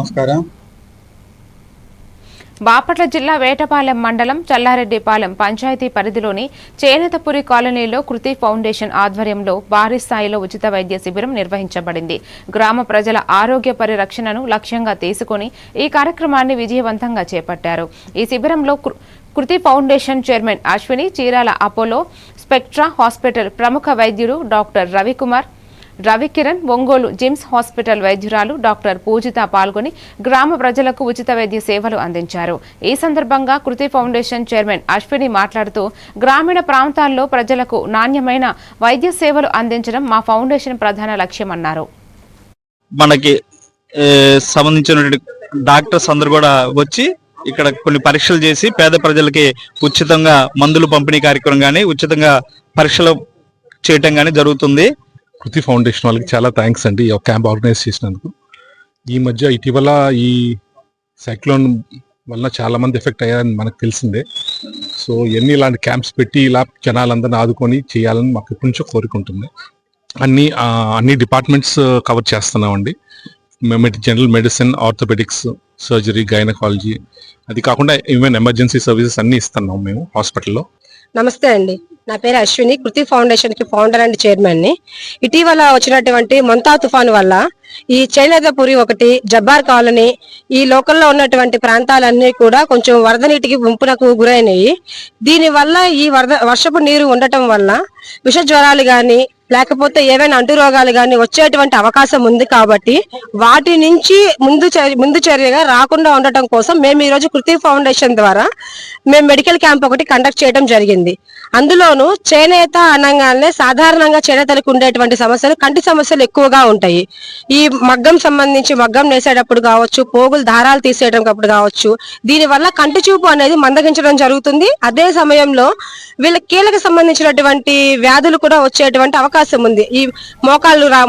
నమస్కారం. బాపట్ల జిల్లా వేటపాలెం మండలం చల్లారెడ్డిపాలెం పంచాయతీ పరిధిలోని చేనేతపురి కాలనీలో కృతి ఫౌండేషన్ ఆధ్వర్యంలో భారీ స్థాయిలో ఉచిత వైద్య శిబిరం నిర్వహించబడింది. గ్రామ ప్రజల ఆరోగ్య పరిరక్షణను లక్ష్యంగా తీసుకుని ఈ కార్యక్రమాన్ని విజయవంతంగా చేపట్టారు. ఈ శిబిరంలో కృ- Kriti foundation chairman Ashwini Chirala Apollo Spectra hospital ప్రముఖ వైద్యుడు doctor Ravikumar Ravikiran Ongole gyms hospital వైద్యురాలు డాక్టర్ పూజిత పాల్గొని గ్రామ ప్రజలకు ఉచిత వైద్య సేవలు అందించారు. ఈ సందర్భంగా కృతి ఫౌండేషన్ చైర్మన్ అశ్విని మాట్లాడుతూ గ్రామీణ ప్రాంతాల్లో ప్రజలకు నాణ్యమైన వైద్య సేవలు అందించడం మా ఫౌండేషన్ ప్రధాన లక్ష్యమన్నారు. మనకి సంబంధించినటువంటి డాక్టర్స్ అందరు కూడా వచ్చి ఇక్కడ కొన్ని పరీక్షలు చేసి పేద ప్రజలకి ఉచితంగా మందులు పంపిణీ కార్యక్రమం కానీ ఉచితంగా పరీక్షలు చేయటం కానీ జరుగుతుంది. కృతి ఫౌండేషన్ వాళ్ళకి చాలా థ్యాంక్స్ అండి ఈ క్యాంప్ ఆర్గనైజ్ చేసినందుకు. ఈ మధ్య ఇటీవల ఈ సైక్లోన్ వల్ల చాలా మంది ఎఫెక్ట్ అయ్యారని మనకు తెలిసిందే. సో ఎన్ని ఇలాంటి క్యాంప్స్ పెట్టి ఇలా జనాలందరిని ఆదుకొని చేయాలని మాకు ఎప్పటి నుంచో కోరిక ఉంటుంది. అన్ని అన్ని డిపార్ట్మెంట్స్ కవర్ చేస్తున్నామండి. General medicine orthopaedics surgery gynaecology అది కాకుండా ఈవెన్ ఎమర్జెన్సీ సర్వీసెస్ అన్ని ఇస్తున్నాం మేము హాస్పిటల్లో. నమస్తే అండి. నా పేరు అశ్విని కృతి ఫౌండేషన్కి ఫౌండర్ అండ్ చైర్మన్ని. ఇటీవల వచ్చినటువంటి మొంతా తుఫాను వల్ల ఈ చేనేతపురి ఒకటి జబ్బార్ కాలనీ ఈ లోకల్లో ఉన్నటువంటి ప్రాంతాలన్నీ కూడా కొంచెం వరద నీటికి ముంపునకు గురైనాయి. దీనివల్ల ఈ వరద వర్షపు నీరు ఉండటం వల్ల విష జ్వరాలు కానీ లేకపోతే ఏవైనా అంటు రోగాలు కానీ వచ్చేటువంటి అవకాశం ఉంది కాబట్టి వాటి నుంచి ముందు చర్య- ముందు చర్యగా రాకుండా ఉండటం కోసం మేము ఈ రోజు కృతి ఫౌండేషన్ ద్వారా మేము మెడికల్ క్యాంప్ ఒకటి కండక్ట్ చేయడం జరిగింది. అందులోను చేనేత అనగానే సాధారణంగా చేనేతలకు ఉండేటువంటి సమస్యలు కంటి సమస్యలు ఎక్కువగా ఉంటాయి. ఈ మగ్గం సంబంధించి మగ్గం నేసేటప్పుడు కావచ్చు పోగులు దారాలు తీసేటప్పుడు కావచ్చు దీనివల్ల కంటి చూపు అనేది మందగించడం జరుగుతుంది. అదే సమయంలో వీళ్ళ కీళ్ళకి సంబంధించినటువంటి వ్యాధులు కూడా వచ్చేటువంటి అవకాశం అవకాశం ఉంది. ఈ మోకాళ్ళు రా